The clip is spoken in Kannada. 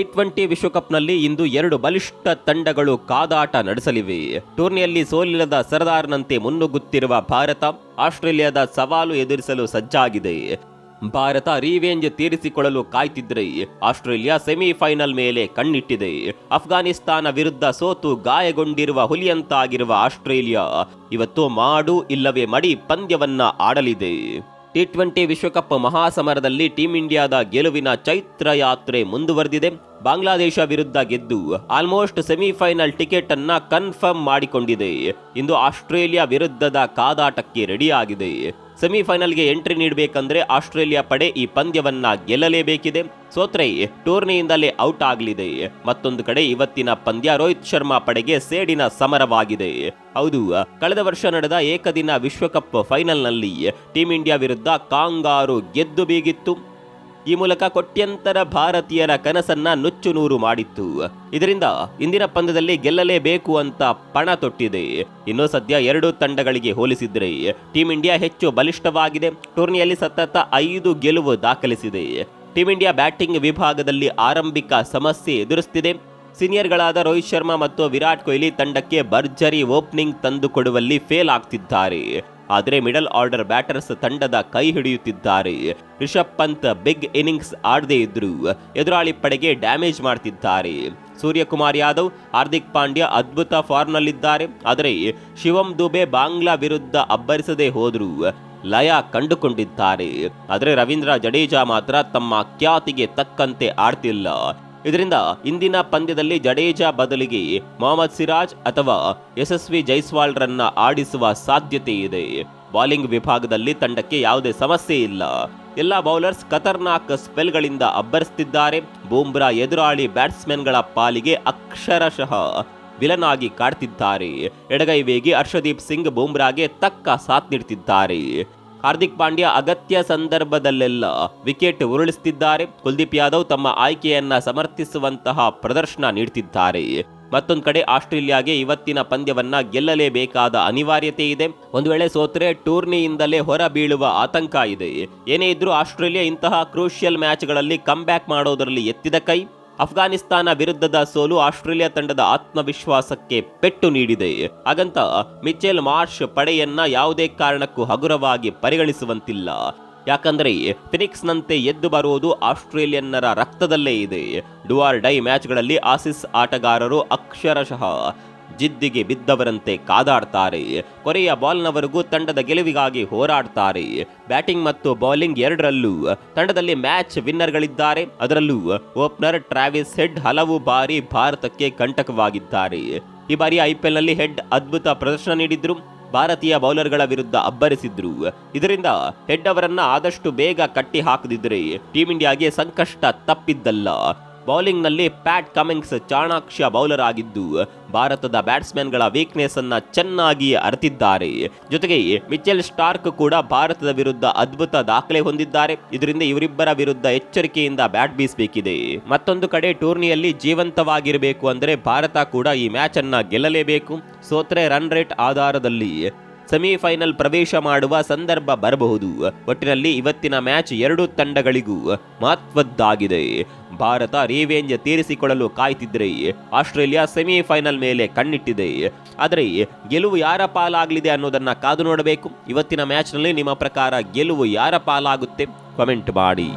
ಟಿ ಟ್ವೆಂಟಿ ವಿಶ್ವಕಪ್ನಲ್ಲಿ ಇಂದು ಎರಡು ಬಲಿಷ್ಠ ತಂಡಗಳು ಕಾದಾಟ ನಡೆಸಲಿವೆ. ಟೂರ್ನಿಯಲ್ಲಿ ಸೋಲಿಲ್ಲದ ಸರದಾರ್ನಂತೆ ಮುನ್ನುಗ್ಗುತ್ತಿರುವ ಭಾರತ, ಆಸ್ಟ್ರೇಲಿಯಾದ ಸವಾಲು ಎದುರಿಸಲು ಸಜ್ಜಾಗಿದೆ. ಭಾರತ ರಿವೆಂಜ್ ತೀರಿಸಿಕೊಳ್ಳಲು ಕಾಯ್ತಿದ್ರೆ, ಆಸ್ಟ್ರೇಲಿಯಾ ಸೆಮಿಫೈನಲ್ ಮೇಲೆ ಕಣ್ಣಿಟ್ಟಿದೆ. ಅಫ್ಘಾನಿಸ್ತಾನ ವಿರುದ್ಧ ಸೋತು ಗಾಯಗೊಂಡಿರುವ ಹುಲಿಯಂತಾಗಿರುವ ಆಸ್ಟ್ರೇಲಿಯಾ, ಇವತ್ತು ಮಾಡು ಇಲ್ಲವೇ ಮಡಿ ಪಂದ್ಯವನ್ನ ಆಡಲಿದೆ. ಟಿ ಟ್ವೆಂಟಿ ವಿಶ್ವಕಪ್ ಮಹಾಸಮರದಲ್ಲಿ ಟೀಂ ಇಂಡಿಯಾದ ಗೆಲುವಿನ ಚೈತ್ರ ಯಾತ್ರೆ ಮುಂದುವರೆದಿದೆ. ಬಾಂಗ್ಲಾದೇಶ ವಿರುದ್ಧ ಗೆದ್ದು ಆಲ್ಮೋಸ್ಟ್ ಸೆಮಿಫೈನಲ್ ಟಿಕೆಟ್ ಅನ್ನ ಕನ್ಫರ್ಮ್ ಮಾಡಿಕೊಂಡಿದೆ. ಇಂದು ಆಸ್ಟ್ರೇಲಿಯಾ ವಿರುದ್ಧದ ಕಾದಾಟಕ್ಕೆ ರೆಡಿಯಾಗಿದೆ ಸೆಮಿಫೈನಲ್ಗೆ ಎಂಟ್ರಿ ನೀಡಬೇಕಂದ್ರೆ ಆಸ್ಟ್ರೇಲಿಯಾ ಪಡೆ ಈ ಪಂದ್ಯವನ್ನ ಗೆಲ್ಲಲೇಬೇಕಿದೆ. ಸೋತ್ರೆ, ಟೂರ್ನಿಯಿಂದಲೇ ಔಟ್ ಆಗಲಿದೆ. ಮತ್ತೊಂದು ಕಡೆ ಇವತ್ತಿನ ಪಂದ್ಯ ರೋಹಿತ್ ಶರ್ಮಾ ಪಡೆಗೆ ಸೇಡಿನ ಸಮರವಾಗಿದೆ. ಹೌದು, ಕಳೆದ ವರ್ಷ ನಡೆದ ಏಕದಿನ ವಿಶ್ವಕಪ್ ಫೈನಲ್ನಲ್ಲಿ ಟೀಂ ಇಂಡಿಯಾ ವಿರುದ್ಧ ಕಾಂಗಾರು ಗೆದ್ದು ಬೀಗಿತ್ತು. ಈ ಮೂಲಕ ಕೊಟ್ಯಂತರ ಭಾರತೀಯರ ಕನಸನ್ನ ನುಚ್ಚು ನೂರು ಮಾಡಿತ್ತು. ಇದರಿಂದ ಇಂದಿನ ಪಂದ್ಯದಲ್ಲಿ ಗೆಲ್ಲಲೇಬೇಕು ಅಂತ ಪಣ ತೊಟ್ಟಿದೆ. ಇನ್ನು ಸದ್ಯ ಎರಡು ತಂಡಗಳಿಗೆ ಹೋಲಿಸಿದ್ರೆ ಟೀಂ ಇಂಡಿಯಾ ಹೆಚ್ಚು ಬಲಿಷ್ಠವಾಗಿದೆ. ಟೂರ್ನಿಯಲ್ಲಿ ಸತತ ಐದು ಗೆಲುವು ದಾಖಲಿಸಿದೆ. ಟೀಂ ಇಂಡಿಯಾ ಬ್ಯಾಟಿಂಗ್ ವಿಭಾಗದಲ್ಲಿ ಆರಂಭಿಕ ಸಮಸ್ಯೆ ಎದುರಿಸುತ್ತಿದೆ ಸೀನಿಯರ್ಗಳಾದ ರೋಹಿತ್ ಶರ್ಮಾ ಮತ್ತು ವಿರಾಟ್ ಕೊಹ್ಲಿ ತಂಡಕ್ಕೆ ಭರ್ಜರಿ ಓಪನಿಂಗ್ ತಂದುಕೊಡುವಲ್ಲಿ ಫೇಲ್ ಆಗ್ತಿದ್ದಾರೆ. ಆದರೆ ಮಿಡಲ್ ಆರ್ಡರ್ ಬ್ಯಾಟರ್ಸ್ ತಂಡದ ಕೈ ಹಿಡಿಯುತ್ತಿದ್ದಾರೆ. ರಿಷಬ್ ಪಂತ್ ಬಿಗ್ ಇನ್ನಿಂಗ್ಸ್ ಆಡದೇ ಇದ್ರು. ಎದುರಾಳಿ ಪಡೆಗೆ ಡ್ಯಾಮೇಜ್ ಮಾಡ್ತಿದ್ದಾರೆ. ಸೂರ್ಯಕುಮಾರ್ ಯಾದವ್, ಹಾರ್ದಿಕ್ ಪಾಂಡ್ಯ ಅದ್ಭುತ ಫಾರ್ಮ್ನಲ್ಲಿದ್ದಾರೆ. ಆದರೆ ಶಿವಂ ದುಬೆ ಬಾಂಗ್ಲಾ ವಿರುದ್ಧ ಅಬ್ಬರಿಸದೆ ಹೋದ್ರು. ಲಯ ಕಂಡುಕೊಂಡಿದ್ದಾರೆ. ಆದರೆ ರವೀಂದ್ರ ಜಡೇಜಾ ಮಾತ್ರ ತಮ್ಮ ಖ್ಯಾತಿಗೆ ತಕ್ಕಂತೆ ಆಡ್ತಿಲ್ಲ. ಇದರಿಂದ ಇಂದಿನ ಪಂದ್ಯದಲ್ಲಿ ಜಡೇಜಾ ಬದಲಿಗೆ ಮೊಹಮ್ಮದ್ ಸಿರಾಜ್ ಅಥವಾ ಯಶಸ್ವಿ ಜೈಸ್ವಾಲ್ರನ್ನ ಆಡಿಸುವ ಸಾಧ್ಯತೆ ಇದೆ. ಬೌಲಿಂಗ್ ವಿಭಾಗದಲ್ಲಿ ತಂಡಕ್ಕೆ ಯಾವುದೇ ಸಮಸ್ಯೆ ಇಲ್ಲ. ಎಲ್ಲ ಬೌಲರ್ಸ್ ಖತರ್ನಾಕ್ ಸ್ಪೆಲ್ಗಳಿಂದ ಅಬ್ಬರಿಸುತ್ತಿದ್ದಾರೆ. ಬೂಮ್ರಾ ಎದುರಾಳಿ ಬ್ಯಾಟ್ಸ್ಮನ್ಗಳ ಪಾಲಿಗೆ ಅಕ್ಷರಶಃ ವಿಲನಾಗಿ ಕಾಡ್ತಿದ್ದಾರೆ. ಎಡಗೈ ವೇಗಿ ಹರ್ಷದೀಪ್ ಸಿಂಗ್ ಬೂಮ್ರಾಗೆ ತಕ್ಕ ಸಾಥ್ ನೀಡ್ತಿದ್ದಾರೆ. ಹಾರ್ದಿಕ್ ಪಾಂಡ್ಯ ಅಗತ್ಯ ಸಂದರ್ಭದಲ್ಲೆಲ್ಲ ವಿಕೆಟ್ ಉರುಳಿಸುತ್ತಿದ್ದಾರೆ ಕುಲ್ದೀಪ್ ಯಾದವ್ ತಮ್ಮ ಆಯ್ಕೆಯನ್ನ ಸಮರ್ಥಿಸುವಂತಹ ಪ್ರದರ್ಶನ ನೀಡುತ್ತಿದ್ದಾರೆ ಮತ್ತೊಂದು ಕಡೆ ಆಸ್ಟ್ರೇಲಿಯಾಗೆ ಇವತ್ತಿನ ಪಂದ್ಯವನ್ನ ಗೆಲ್ಲಲೇಬೇಕಾದ ಅನಿವಾರ್ಯತೆ ಇದೆ. ಒಂದು ವೇಳೆ ಸೋತ್ರೆ ಟೂರ್ನಿಯಿಂದಲೇ ಹೊರ ಬೀಳುವ ಆತಂಕ ಇದೆ. ಏನೇ ಇದ್ರೂ ಆಸ್ಟ್ರೇಲಿಯಾ ಇಂತಹ ಕ್ರೂಷಿಯಲ್ ಮ್ಯಾಚ್ಗಳಲ್ಲಿ ಕಮ್ ಬ್ಯಾಕ್ ಮಾಡೋದರಲ್ಲಿ ಎತ್ತಿದ ಕೈ. ಅಫ್ಘಾನಿಸ್ತಾನ ವಿರುದ್ಧದ ಸೋಲು ಆಸ್ಟ್ರೇಲಿಯಾ ತಂಡದ ಆತ್ಮವಿಶ್ವಾಸಕ್ಕೆ ಪೆಟ್ಟು ನೀಡಿದೆ. ಹಾಗಂತ ಮಿಚೆಲ್ ಮಾರ್ಷ್ ಪಡೆಯನ್ನ ಯಾವುದೇ ಕಾರಣಕ್ಕೂ ಹಗುರವಾಗಿ ಪರಿಗಣಿಸುವಂತಿಲ್ಲ. ಯಾಕಂದ್ರೆ ಫಿನಿಕ್ಸ್ನಂತೆ ಎದ್ದು ಬರುವುದು ಆಸ್ಟ್ರೇಲಿಯನ್ನರ ರಕ್ತದಲ್ಲೇ ಇದೆ. ಡುವಾರ್ ಡೈ ಮ್ಯಾಚ್ಗಳಲ್ಲಿ ಆಸಿಸ್ ಆಟಗಾರರು ಅಕ್ಷರಶಃ ಜಿದ್ದಿಗೆ ಬಿದ್ದವರಂತೆ ಕಾದಾಡ್ತಾರೆ. ಕೊನೆಯ ಬಾಲ್ನವರೆಗೂ ತಂಡದ ಗೆಲುವಿಗಾಗಿ ಹೋರಾಡ್ತಾರೆ. ಬ್ಯಾಟಿಂಗ್ ಮತ್ತು ಬೌಲಿಂಗ್ ಎರಡರಲ್ಲೂ. ತಂಡದಲ್ಲಿ ಮ್ಯಾಚ್ ವಿನ್ನರ್ಗಳಿದ್ದಾರೆ. ಅದರಲ್ಲೂ ಓಪನರ್ ಟ್ರಾವಿಸ್ ಹೆಡ್ ಹಲವು ಬಾರಿ ಭಾರತಕ್ಕೆ ಕಂಟಕವಾಗಿದ್ದಾರೆ. ಈ ಬಾರಿ ಐಪಿಎಲ್ನಲ್ಲಿ ಹೆಡ್ ಅದ್ಭುತ ಪ್ರದರ್ಶನ ನೀಡಿದ್ರು. ಭಾರತೀಯ ಬೌಲರ್ಗಳ ವಿರುದ್ಧ ಅಬ್ಬರಿಸಿದ್ರು. ಇದರಿಂದ ಹೆಡ್ ಅವರನ್ನ ಆದಷ್ಟು ಬೇಗ ಕಟ್ಟಿ ಹಾಕದಿದ್ರೆ ಟೀಂ ಇಂಡಿಯಾಗೆ ಸಂಕಷ್ಟ ತಪ್ಪಿದ್ದಲ್ಲ. ಬೌಲಿಂಗ್ನಲ್ಲಿ ಪ್ಯಾಟ್ ಕಮಿಂಗ್ಸ್ ಚಾಣಾಕ್ಷ ಬೌಲರ್ ಆಗಿದ್ದು ಭಾರತದ ಬ್ಯಾಟ್ಸ್ಮನ್ಗಳ ವೀಕ್ನೆಸ್ ಅನ್ನ ಚೆನ್ನಾಗಿ ಅರಿತಿದ್ದಾರೆ. ಜೊತೆಗೆ ಮಿಚೆಲ್ ಸ್ಟಾರ್ಕ್ ಕೂಡ ಭಾರತದ ವಿರುದ್ಧ ಅದ್ಭುತ ದಾಖಲೆ ಹೊಂದಿದ್ದಾರೆ. ಇದರಿಂದ ಇವರಿಬ್ಬರ ವಿರುದ್ಧ ಎಚ್ಚರಿಕೆಯಿಂದ ಬ್ಯಾಟ್ ಬೀಸಬೇಕಿದೆ. ಮತ್ತೊಂದು ಕಡೆ ಟೂರ್ನಿಯಲ್ಲಿ ಜೀವಂತವಾಗಿರಬೇಕು ಅಂದರೆ ಭಾರತ ಕೂಡ ಈ ಮ್ಯಾಚ್ ಅನ್ನ ಗೆಲ್ಲಲೇಬೇಕು. ಸೋತ್ರೆ ರನ್ ರೇಟ್ ಆಧಾರದಲ್ಲಿ ಸೆಮಿಫೈನಲ್ ಪ್ರವೇಶ ಮಾಡುವ ಸಂದರ್ಭ ಬರಬಹುದು. ಒಟ್ಟಿನಲ್ಲಿ ಇವತ್ತಿನ ಮ್ಯಾಚ್ ಎರಡು ತಂಡಗಳಿಗೂ ಮಹತ್ವದ್ದಾಗಿದೆ. ಭಾರತ ರಿವೆಂಜ್ ತೀರಿಸಿಕೊಳ್ಳಲು ಕಾಯ್ತಿದ್ರೆ ಆಸ್ಟ್ರೇಲಿಯಾ ಸೆಮಿಫೈನಲ್ ಮೇಲೆ ಕಣ್ಣಿಟ್ಟಿದೆ. ಆದರೆ ಗೆಲುವು ಯಾರ ಪಾಲಾಗಲಿದೆ ಅನ್ನೋದನ್ನ ಕಾದು ನೋಡಬೇಕು. ಇವತ್ತಿನ ಮ್ಯಾಚ್ನಲ್ಲಿ ನಿಮ್ಮ ಪ್ರಕಾರ ಗೆಲುವು ಯಾರ ಪಾಲಾಗುತ್ತೆ? ಕಮೆಂಟ್ ಮಾಡಿ.